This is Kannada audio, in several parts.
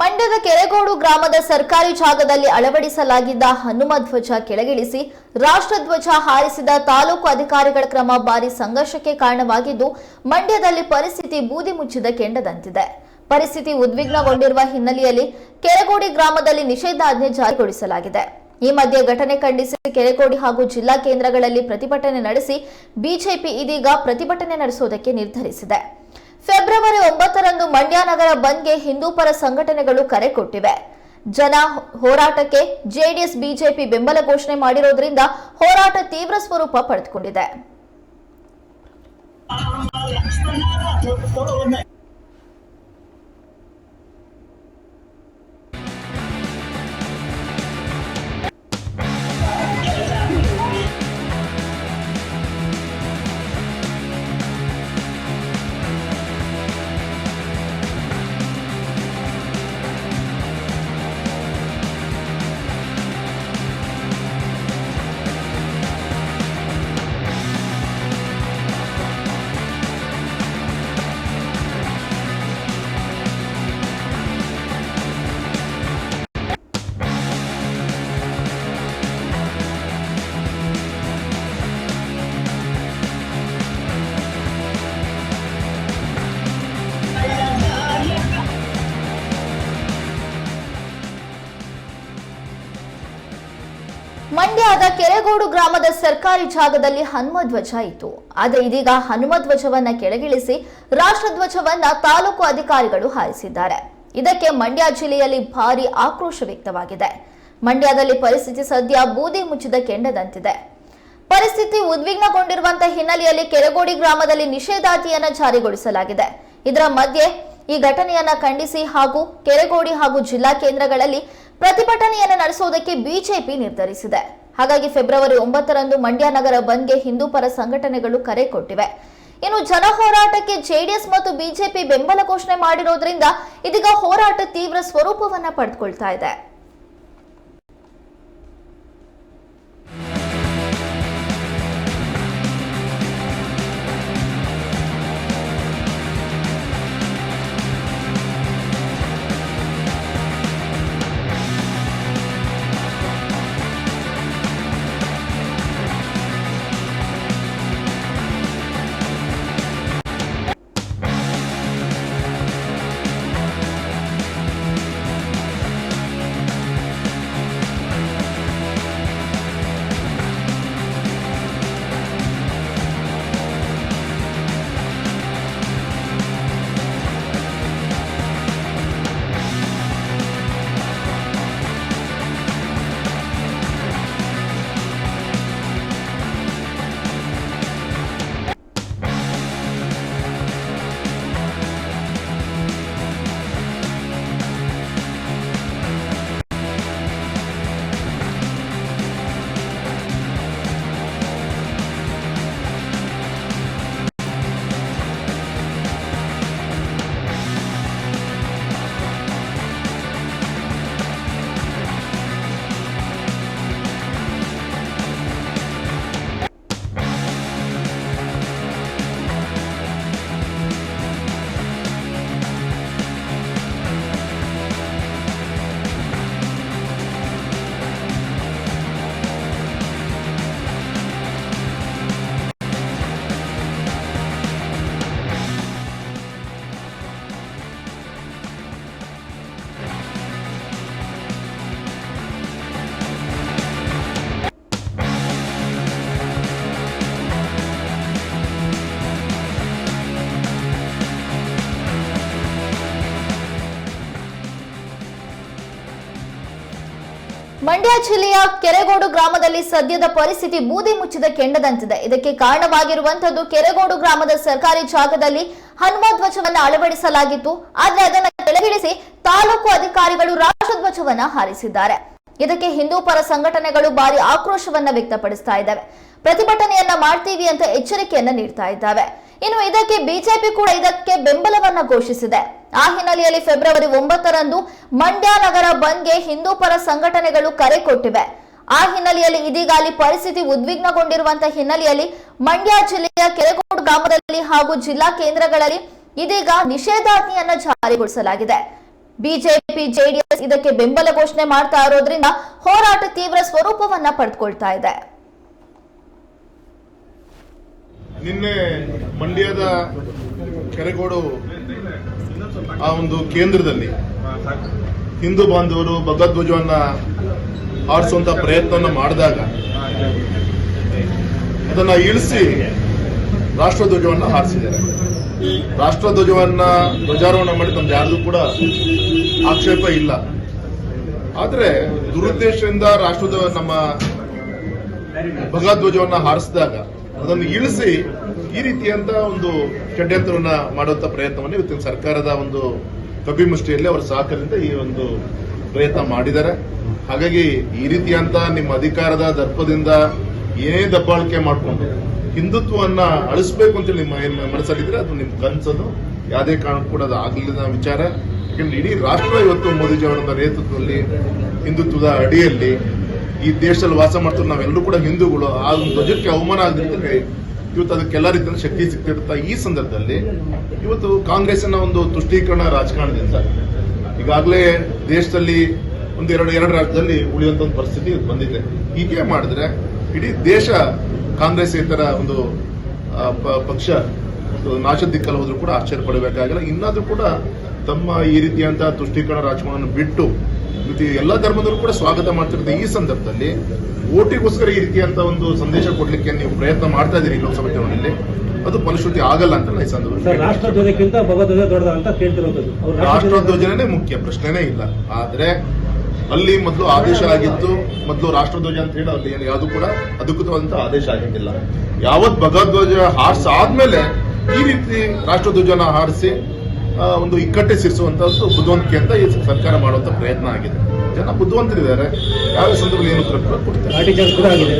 ಮಂಡ್ಯದ ಕೆರೆಗೋಡು ಗ್ರಾಮದ ಸರ್ಕಾರಿ ಜಾಗದಲ್ಲಿ ಅಳವಡಿಸಲಾಗಿದ್ದ ಹನುಮ ಧ್ವಜ ಕೆಳಗಿಳಿಸಿ ರಾಷ್ಟ್ರಧ್ವಜ ಹಾರಿಸಿದ ತಾಲೂಕು ಅಧಿಕಾರಿಗಳ ಕ್ರಮ ಭಾರಿ ಸಂಘರ್ಷಕ್ಕೆ ಕಾರಣವಾಗಿದ್ದು, ಮಂಡ್ಯದಲ್ಲಿ ಪರಿಸ್ಥಿತಿ ಬೂದಿ ಮುಚ್ಚಿದ ಕೆಂಡದಂತಿದೆ. ಪರಿಸ್ಥಿತಿ ಉದ್ವಿಗ್ನಗೊಂಡಿರುವ ಹಿನ್ನೆಲೆಯಲ್ಲಿ ಕೆರೆಗೋಡಿ ಗ್ರಾಮದಲ್ಲಿ ನಿಷೇಧಾಜ್ಞೆ ಜಾರಿಗೊಳಿಸಲಾಗಿದೆ. ಈ ಮಧ್ಯೆ ಘಟನೆ ಖಂಡಿಸಿ ಕೆರೆಗೋಡಿ ಹಾಗೂ ಜಿಲ್ಲಾ ಕೇಂದ್ರಗಳಲ್ಲಿ ಪ್ರತಿಭಟನೆ ನಡೆಸಿ, ಬಿಜೆಪಿ ಇದೀಗ ಪ್ರತಿಭಟನೆ ನಡೆಸುವುದಕ್ಕೆ ನಿರ್ಧರಿಸಿದೆ. ಫೆಬ್ರವರಿ ಒಂಬತ್ತರಂದು ಮಂಡ್ಯ ನಗರ ಬಂದ್ಗೆ ಹಿಂದೂಪರ ಸಂಘಟನೆಗಳು ಕರೆ ಕೊಟ್ಟಿವೆ. ಜನ ಹೋರಾಟಕ್ಕೆ ಜೆಡಿಎಸ್, ಬಿಜೆಪಿ ಬೆಂಬಲ ಘೋಷಣೆ ಮಾಡಿರೋದ್ರಿಂದ ಹೋರಾಟ ತೀವ್ರ ಸ್ವರೂಪ ಪಡೆದುಕೊಂಡಿದೆ. ಮಂಡ್ಯದ ಕೆರೆಗೋಡು ಗ್ರಾಮದ ಸರ್ಕಾರಿ ಜಾಗದಲ್ಲಿ ಹನುಮ ಧ್ವಜ ಇತ್ತು. ಆದರೆ ಇದೀಗ ಹನುಮ ಧ್ವಜವನ್ನ ಕೆಳಗಿಳಿಸಿ ರಾಷ್ಟ್ರಧ್ವಜವನ್ನ ತಾಲೂಕು ಅಧಿಕಾರಿಗಳು ಹಾರಿಸಿದ್ದಾರೆ. ಇದಕ್ಕೆ ಮಂಡ್ಯ ಜಿಲ್ಲೆಯಲ್ಲಿ ಭಾರಿ ಆಕ್ರೋಶ ವ್ಯಕ್ತವಾಗಿದೆ. ಮಂಡ್ಯದಲ್ಲಿ ಪರಿಸ್ಥಿತಿ ಸದ್ಯ ಬೂದಿ ಮುಚ್ಚಿದ ಕೆಂಡದಂತಿದೆ. ಪರಿಸ್ಥಿತಿ ಉದ್ವಿಗ್ನಗೊಂಡಿರುವಂತಹ ಹಿನ್ನೆಲೆಯಲ್ಲಿ ಕೆರೆಗೋಡಿ ಗ್ರಾಮದಲ್ಲಿ ನಿಷೇಧಾಜ್ಞೆಯನ್ನ ಜಾರಿಗೊಳಿಸಲಾಗಿದೆ. ಇದರ ಮಧ್ಯೆ ಈ ಘಟನೆಯನ್ನ ಖಂಡಿಸಿ ಹಾಗೂ ಕೆರೆಗೋಡಿ ಹಾಗೂ ಜಿಲ್ಲಾ ಕೇಂದ್ರಗಳಲ್ಲಿ ಪ್ರತಿಭಟನೆಯನ್ನ ನಡೆಸುವುದಕ್ಕೆ ಬಿಜೆಪಿ ನಿರ್ಧರಿಸಿದೆ. ಹಾಗಾಗಿ ಫೆಬ್ರವರಿ ಒಂಬತ್ತರಂದು ಮಂಡ್ಯ ನಗರ ಬಂದ್ಗೆ ಹಿಂದೂ ಪರ ಸಂಘಟನೆಗಳು ಕರೆ ಕೊಟ್ಟಿವೆ. ಇನ್ನು ಜನ ಹೋರಾಟಕ್ಕೆ ಜೆಡಿಎಸ್ ಮತ್ತು ಬಿಜೆಪಿ ಬೆಂಬಲ ಘೋಷಣೆ ಮಾಡಿರೋದ್ರಿಂದ ಇದೀಗ ಹೋರಾಟ ತೀವ್ರ ಸ್ವರೂಪವನ್ನ ಪಡೆದುಕೊಳ್ತಾ ಇದೆ. ಮಂಡ್ಯ ಜಿಲ್ಲೆಯ ಕೆರೆಗೋಡು ಗ್ರಾಮದಲ್ಲಿ ಸದ್ಯದ ಪರಿಸ್ಥಿತಿ ಬೂದಿ ಮುಚ್ಚಿದ ಕೆಂಡದಂತಿದೆ. ಇದಕ್ಕೆ ಕಾರಣವಾಗಿರುವಂತದ್ದು ಕೆರೆಗೋಡು ಗ್ರಾಮದ ಸರ್ಕಾರಿ ಜಾಗದಲ್ಲಿ ಹನುಮ ಧ್ವಜವನ್ನ ಅಳವಡಿಸಲಾಗಿತ್ತು. ಆದರೆ ಅದನ್ನು ಕೆಳಗಿಳಿಸಿ ತಾಲೂಕು ಅಧಿಕಾರಿಗಳು ರಾಷ್ಟ್ರಧ್ವಜವನ್ನು ಹಾರಿಸಿದ್ದಾರೆ. ಇದಕ್ಕೆ ಹಿಂದೂ ಪರ ಸಂಘಟನೆಗಳು ಭಾರಿ ಆಕ್ರೋಶವನ್ನು ವ್ಯಕ್ತಪಡಿಸ್ತಾ ಇದ್ದಾವೆ. ಪ್ರತಿಭಟನೆಯನ್ನ ಮಾಡ್ತೀವಿ ಅಂತ ಎಚ್ಚರಿಕೆಯನ್ನ ನೀಡ್ತಾ ಇದ್ದಾವೆ. ಇನ್ನು ಇದಕ್ಕೆ ಬಿಜೆಪಿ ಕೂಡ ಇದಕ್ಕೆ ಬೆಂಬಲವನ್ನ ಘೋಷಿಸಿದೆ. ಆ ಹಿನ್ನೆಲೆಯಲ್ಲಿ ಫೆಬ್ರವರಿ ಒಂಬತ್ತರಂದು ಮಂಡ್ಯ ನಗರ ಬಂದ್ಗೆ ಹಿಂದೂ ಪರ ಸಂಘಟನೆಗಳು ಕರೆ ಕೊಟ್ಟಿವೆ. ಆ ಹಿನ್ನೆಲೆಯಲ್ಲಿ ಇದೀಗ ಅಲ್ಲಿ ಪರಿಸ್ಥಿತಿ ಉದ್ವಿಗ್ನಗೊಂಡಿರುವಂತಹ ಹಿನ್ನೆಲೆಯಲ್ಲಿ ಮಂಡ್ಯ ಜಿಲ್ಲೆಯ ಕೆರೆಗೋಡು ಗ್ರಾಮದಲ್ಲಿ ಹಾಗೂ ಜಿಲ್ಲಾ ಕೇಂದ್ರಗಳಲ್ಲಿ ಇದೀಗ ನಿಷೇಧಾಜ್ಞೆಯನ್ನ ಜಾರಿಗೊಳಿಸಲಾಗಿದೆ. ಬಿಜೆಪಿ, ಜೆಡಿಎಸ್ ಇದಕ್ಕೆ ಬೆಂಬಲ ಘೋಷಣೆ ಮಾಡ್ತಾ ಇರೋದ್ರಿಂದ ಹೋರಾಟ ತೀವ್ರ ಸ್ವರೂಪವನ್ನ ಪಡೆದುಕೊಳ್ತಾ ಇದೆ. ನಿನ್ನೆ ಮಂಡ್ಯದ ಕೆರೆಗೋಡು ಆ ಒಂದು ಕೇಂದ್ರದಲ್ಲಿ ಹಿಂದೂ ಬಾಂಧವರು ಭಗವದ್ವಜವನ್ನ ಆರಿಸುವಂತ ಪ್ರಯತ್ನವನ್ನು ಮಾಡಿದಾಗ ಅದನ್ನ ಇಳಿಸಿ ರಾಷ್ಟ್ರಧ್ವಜವನ್ನ ಹಾರಿಸಿದ್ದಾರೆ. ರಾಷ್ಟ್ರಧ್ವಜವನ್ನ ಧ್ವಜಾರೋಹಣ ಮಾಡಿ ನಮ್ದು ಯಾರ್ದು ಕೂಡ ಆಕ್ಷೇಪ ಇಲ್ಲ. ಆದ್ರೆ ದುರುದ್ದೇಶದಿಂದ ರಾಷ್ಟ್ರಧ್ವಜ ನಮ್ಮ ಭಗವದ್ವಜವನ್ನ ಹಾರಿಸಿದಾಗ ಅದನ್ನು ಇಳಿಸಿ ಈ ರೀತಿಯಂತ ಒಂದು ಷಡ್ಯಂತ್ರವನ್ನ ಮಾಡುವಂತ ಪ್ರಯತ್ನವನ್ನು ಇವತ್ತಿನ ಸರ್ಕಾರದ ಒಂದು ಕಪಿಮುಷ್ಟಿಯಲ್ಲಿ ಅವರ ಸಹಕಾರದಿಂದ ಈ ಒಂದು ಪ್ರಯತ್ನ ಮಾಡಿದ್ದಾರೆ. ಹಾಗಾಗಿ ಈ ರೀತಿಯಂತ ನಿಮ್ಮ ಅಧಿಕಾರದ ದರ್ಪದಿಂದ ಏನೇ ದಬ್ಬಾಳಿಕೆ ಮಾಡಿಕೊಂಡು ಹಿಂದುತ್ವವನ್ನ ಅಳಿಸ್ಬೇಕು ಅಂತೇಳಿ ನಿಮ್ಮ ಮನಸ್ಸಲ್ಲಿದ್ರೆ ಅದು ನಿಮ್ಮ ಕನಸನ್ನು ಯಾವುದೇ ಕಾರಣಕ್ಕೂ ಕೂಡ ಅದು ಆಗಲಿಲ್ಲದ ವಿಚಾರ. ಯಾಕಂದ್ರೆ ಇಡೀ ರಾಷ್ಟ್ರ ಇವತ್ತು ಮೋದಿಜಿ ಅವರ ನೇತೃತ್ವದಲ್ಲಿ ಹಿಂದುತ್ವದ ಅಡಿಯಲ್ಲಿ ಈ ದೇಶದಲ್ಲಿ ವಾಸ ಮಾಡ್ತಾರೆ ನಾವೆಲ್ಲರೂ ಕೂಡ ಹಿಂದೂಗಳು, ಆ ಒಂದು ಧ್ವಜಕ್ಕೆ ಅವಮಾನ ಆಗದಿರ್ತದೆ ಇವತ್ತು ಅದಕ್ಕೆಲ್ಲ ರೀತಿಯ ಶಕ್ತಿ ಸಿಗ್ತಿರ್ತಾ ಈ ಸಂದರ್ಭದಲ್ಲಿ ಇವತ್ತು ಕಾಂಗ್ರೆಸ್ನ ಒಂದು ತುಷ್ಟೀಕರಣ ರಾಜಕಾರಣದಿಂದ ಈಗಾಗಲೇ ದೇಶದಲ್ಲಿ ಒಂದು ಎರಡು ಎರಡು ರಾಜ್ಯದಲ್ಲಿ ಉಳಿಯುವಂತ ಒಂದು ಪರಿಸ್ಥಿತಿ ಬಂದಿದೆ. ಹೀಗೆ ಮಾಡಿದ್ರೆ ಇಡೀ ದೇಶ ಕಾಂಗ್ರೆಸ್ ಇತರ ಒಂದು ಪಕ್ಷ ನಾಶದ ದಿಕ್ಕಲ್ಲಿ ಹೋದ್ರೂ ಕೂಡ ಆಶ್ಚರ್ಯ ಪಡಬೇಕಾಗಿಲ್ಲ ಇನ್ನಾದ್ರೂ ಕೂಡ ತಮ್ಮ ಈ ರೀತಿಯಂತಹ ತುಷ್ಟೀಕರಣ ರಾಜಕಾರಣವನ್ನು ಬಿಟ್ಟು ಇವತ್ತು ಎಲ್ಲ ಧರ್ಮದವರು ಕೂಡ ಸ್ವಾಗತ ಮಾಡ್ತಿರೋದು ಈ ಸಂದರ್ಭದಲ್ಲಿ. ಓಟಿಗೋಸ್ಕರ ಈ ರೀತಿಯಂತ ಒಂದು ಸಂದೇಶ ಕೊಡ್ಲಿಕ್ಕೆ ನೀವು ಪ್ರಯತ್ನ ಮಾಡ್ತಾ ಇದ್ದೀರಿ ಲೋಕಸಭೆ ಚುನಾವಣೆಯಲ್ಲಿ. ಅದು ಫಲಶ್ರುತಿ ಆಗಲ್ಲ ಅಂತಲ್ಲ ಈ ಸಂದರ್ಭದಲ್ಲಿ. ಭಗವಧ್ವಜ ದೊಡ್ಡದ ಅಂತ ಕೇಳ್ತಿರೋದು ರಾಷ್ಟ್ರಧ್ವಜನೇ ಮುಖ್ಯ ಪ್ರಶ್ನೆನೇ ಇಲ್ಲ. ಆದ್ರೆ ಅಲ್ಲಿ ಮೊದಲು ಆದೇಶ ಆಗಿತ್ತು. ಮೊದಲು ರಾಷ್ಟ್ರಧ್ವಜ ಅಂತ ಹೇಳಿ ಅಲ್ಲಿ ಏನು ಯಾವುದು ಕೂಡ ಅಧಿಕೃತವಾದಂತ ಆದೇಶ ಆಗಿದ್ದಿಲ್ಲ ಯಾವತ್ ಭಗವಧ್ವಜ ಹಾರಿಸಾದ್ಮೇಲೆ ಈ ರೀತಿ ರಾಷ್ಟ್ರಧ್ವಜನ ಹಾರಿಸಿ ಒಂದು ಇಕ್ಕಟ್ಟೆ ಸಿರಿಸುವಂತದ್ದು ಬುದ್ಧಿವಂತಿಕೆ ಅಂತ ಈ ಸರ್ಕಾರ ಮಾಡುವಂತ ಪ್ರಯತ್ನ ಆಗಿದೆ. ಜನ ಬುದ್ಧಿವಂತರಿದ್ದಾರೆ. ಯಾವ ಸಂದರ್ಭದಲ್ಲಿ ಏನು ಕೂಡ ಕೊಡ್ತಾರೆ. ಆಗಿದೆ.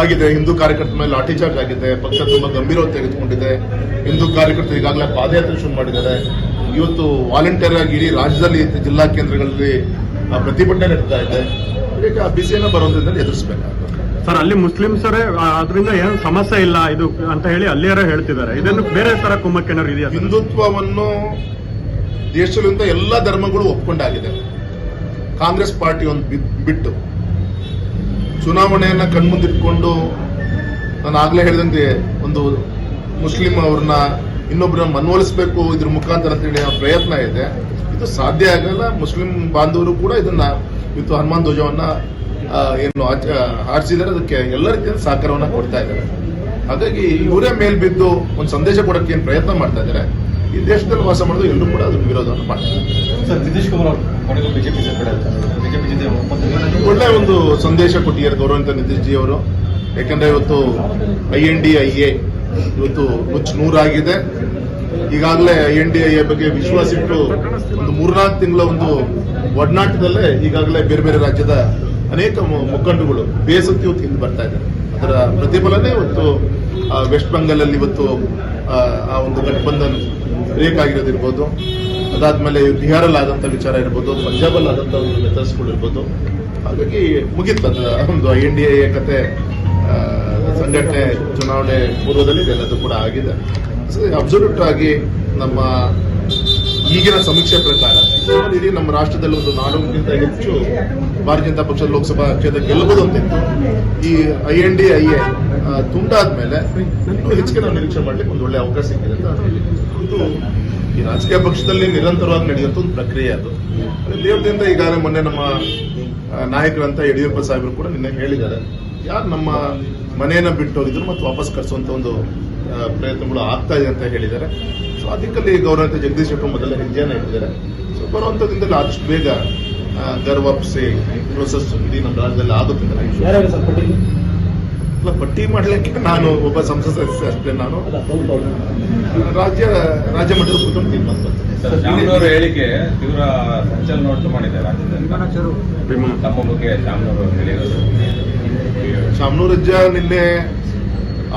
ಆಗಿದೆ. ಹಿಂದೂ ಕಾರ್ಯಕರ್ತರ ಮೇಲೆ ಲಾಠಿ ಚಾರ್ಜ್ ಆಗಿದೆ. ಪಕ್ಷ ತುಂಬಾ ಗಂಭೀರವಾಗಿ ತೆಗೆದುಕೊಂಡಿದೆ. ಹಿಂದೂ ಕಾರ್ಯಕರ್ತರು ಈಗಾಗಲೇ ಪಾದಯಾತ್ರೆ ಶುರು ಮಾಡಿದ್ದಾರೆ. ಇವತ್ತು ವಾಲಂಟಿಯರ್ ಆಗಿ ಇಡೀ ರಾಜ್ಯದಲ್ಲಿ ಜಿಲ್ಲಾ ಕೇಂದ್ರಗಳಲ್ಲಿ ಪ್ರತಿಭಟನೆ ನಡೀತಾ ಇದೆ. ಈಗ ಆ ಬಿಸಿಯನ್ನು ಬರೋದ್ರಿಂದ ಎದುರಿಸಬೇಕಾಗುತ್ತೆ ಸರ್, ಅಲ್ಲಿ ಮುಸ್ಲಿಮ್ಸರೇ ಅದರಿಂದ ಏನು ಸಮಸ್ಯೆ ಇಲ್ಲ ಇದು ಅಂತ ಹೇಳಿ ಅಲ್ಲಿಯರ ಹೇಳ್ತಿದ್ದಾರೆ. ಇದನ್ನು ಬೇರೆ ತರ ಕುಮ್ಮಕ್ಕೇನಾದ್ರು ಇದೆಯಾ? ಹಿಂದುತ್ವವನ್ನು ದೇಶದಿಂದ ಎಲ್ಲ ಧರ್ಮಗಳು ಒಪ್ಕೊಂಡಾಗಿದೆ. ಕಾಂಗ್ರೆಸ್ ಪಾರ್ಟಿ ಒಂದು ಬಿಟ್ಟು. ಚುನಾವಣೆಯನ್ನ ಕಣ್ಮುಂದಿಟ್ಕೊಂಡು ನಾನು ಆಗ್ಲೇ ಹೇಳಿದಂತೆ ಒಂದು ಮುಸ್ಲಿಂ ಅವ್ರನ್ನ ಇನ್ನೊಬ್ಬರನ್ನ ಮನವೊಲಿಸಬೇಕು ಇದ್ರ ಮುಖಾಂತರ ಅಂತೇಳಿ ಆ ಪ್ರಯತ್ನ ಇದೆ. ಇದು ಸಾಧ್ಯ ಆಗಲ್ಲ. ಮುಸ್ಲಿಂ ಬಾಂಧವರು ಕೂಡ ಇದನ್ನ, ಇವತ್ತು ಹನುಮಾನ್ ಧ್ವಜವನ್ನ ಏನು ಹಾರಿಸಿದ್ದಾರೆ ಅದಕ್ಕೆ ಎಲ್ಲ ರೀತಿಯ ಸಹಕಾರವನ್ನ ಕೊಡ್ತಾ ಇದ್ದಾರೆ. ಹಾಗಾಗಿ ಇವರೇ ಮೇಲ್ ಬಿದ್ದು ಒಂದು ಸಂದೇಶ ಕೊಡಕ್ಕೆ ಏನು ಪ್ರಯತ್ನ ಮಾಡ್ತಾ ಇದ್ದಾರೆ. ಈ ದೇಶದಲ್ಲಿ ವಾಸ ಮಾಡೋದು ಎಲ್ಲರೂ ಕೂಡ ಅದಕ್ಕೆ ವಿರೋಧವನ್ನು ಮಾಡ್ತಾರೆ. Sir Nitish Kumar BJP BJP ಒಳ್ಳೆ ಒಂದು ಸಂದೇಶ ಕೊಟ್ಟಿದ್ದಾರೆ ಗೌರವಂತ ನಿತೀಶ್ ಜಿ ಅವರು. ಯಾಕಂದ್ರೆ ಇವತ್ತು I N D I A ಇವತ್ತು ಹುಚ್ಚ ನೂರಾಗಿದೆ. ಈಗಾಗಲೇ I N D I A ಬಗ್ಗೆ ವಿಶ್ವಾಸ ಇಟ್ಟು ಒಂದು ಮೂರ್ನಾಲ್ಕು ತಿಂಗಳ ಒಂದು ಒಡನಾಟದಲ್ಲೇ ಈಗಾಗಲೇ ಬೇರೆ ಬೇರೆ ರಾಜ್ಯದ ಅನೇಕ ಮುಖಂಡಗಳು ಬೇಸತ್ತಿ ಇವತ್ತು ಹಿಂದೆ ಬರ್ತಾ ಇದ್ದಾರೆ. ಅದರ ಪ್ರತಿಫಲನೇ ಇವತ್ತು ವೆಸ್ಟ್ ಬೆಂಗಾಲಲ್ಲಿ ಇವತ್ತು ಆ, ಒಂದು ಗಠಬಂಧನ್ ಬ್ರೇಕ್ ಆಗಿರೋದಿರ್ಬೋದು ಅದಾದ್ಮೇಲೆ ಬಿಹಾರಲ್ಲಿ ಆದಂತ ವಿಚಾರ ಇರ್ಬೋದು ಪಂಜಾಬಲ್ಲಿ ಆದಂತ ಒಂದು ಮೆಥಡ್ಸ್ಗಳು ಇರ್ಬೋದು. ಹಾಗಾಗಿ ಮುಗೀತು ಅದು ಒಂದು ಎನ್ ಡಿ ಎ ಕತೆ ಸಂಘಟನೆ ಚುನಾವಣೆ ಪೂರ್ವದಲ್ಲಿ ಇದೆಲ್ಲದೂ ಕೂಡ ಆಗಿದೆ. ಅಬ್ಸಲ್ಯೂಟ್ ಆಗಿ ನಮ್ಮ ಈಗಿನ ಸಮೀಕ್ಷೆ ಪ್ರಕಾರ ಇಡೀ ನಮ್ಮ ರಾಷ್ಟ್ರದಲ್ಲಿ ಒಂದು ನಾನೂರಕ್ಕಿಂತ ಹೆಚ್ಚು ಭಾರತೀಯ ಜನತಾ ಪಕ್ಷದ ಲೋಕಸಭಾ ಕ್ಷೇತ್ರ ಗೆಲ್ಲಬಹುದು ಅಂತಿತ್ತು ಈ I N D, I A ತುಂಡಾದ್ಮೇಲೆ ಇನ್ನೂ ಹೆಚ್ಚಿಗೆ ನಾವು ನಿರೀಕ್ಷೆ ಮಾಡ್ಲಿಕ್ಕೆ ಒಂದು ಒಳ್ಳೆ ಅವಕಾಶ ಸಿಕ್ಕಿದೆ ಅಂತ ಇದು ಈ ರಾಜಕೀಯ ಪಕ್ಷದಲ್ಲಿ ನಿರಂತರವಾಗಿ ನಡೆಯುವಂತ ಒಂದು ಪ್ರಕ್ರಿಯೆ ಅದು. ದೇವ್ರದಿಂದ ಈಗಾಗಲೇ ಮೊನ್ನೆ ನಮ್ಮ ನಾಯಕರಂತ ಯಡಿಯೂರಪ್ಪ ಸಾಹೇಬರು ಕೂಡ ನಿನ್ನೆ ಹೇಳಿದ್ದಾರೆ. ಯಾರು ನಮ್ಮ ಮನೆಯನ್ನ ಬಿಟ್ಟು ಹೋಗಿದ್ರು ಮತ್ತು ವಾಪಸ್ ಕರೆಸುವಂತ ಒಂದು ಪ್ರಯತ್ನಗಳು ಆಗ್ತಾ ಇದೆ ಅಂತ ಹೇಳಿದ್ದಾರೆ. ಸೊ ಅದಕ್ಕಲ್ಲಿ ಗೌರವಂತ ಜಗದೀಶ್ ಶೆಟ್ಟರ್ ಮೊದಲ ಹೆಜ್ಜೆಯನ್ನ ಇಟ್ಟಿದ್ದಾರೆ. ಸೊ ಬರುವಂತದಿಂದಲೇ ಆದಷ್ಟು ಬೇಗ ಗರ್ವ ಸೇ ವಾಪಸಿ ಪ್ರೊಸೆಸ್ ಇಡೀ ನಮ್ಮ ರಾಜ್ಯದಲ್ಲಿ ಆಗುತ್ತೆ ಇಲ್ಲ ಸರ್ ಪಟ್ಟಿ? ಅಲ್ಲ, ಪಟ್ಟಿ ಮಾಡ್ಲಿಕ್ಕೆ ನಾನು ಒಬ್ಬ ಸಂಸದ ಸದಸ್ಯ ಅಷ್ಟೇ ನಾನು. ರಾಜ್ಯ ರಾಜ್ಯ ಮಟ್ಟದ ಕುಟುಂಬ ತೀರ್ಮಾನ ಹೇಳಿಕೆ ತೀವ್ರ ಸಂಚಲನ ಉಂಟು ಮಾಡಿದೆ ರಾಜ್ಯದಲ್ಲಿ. ತಮ್ಮ ಬಗ್ಗೆ ಶಾಮನೂರು ಹೇಳಿರೋದು. ಶಾಮನೂರಜ್ಜ ನಿನ್ನೆ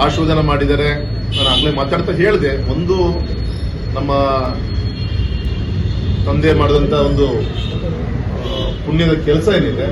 ಆಶೋಧನ ಮಾಡಿದ್ದಾರೆ. ನಾನು ಆಗ್ಲೇ ಮಾತಾಡ್ತಾ ಹೇಳಿದೆ ಒಂದು ನಮ್ಮ ತಂದೆ ಮಾಡಿದಂಥ ಒಂದು ಪುಣ್ಯದ ಕೆಲಸ ಏನಿದೆ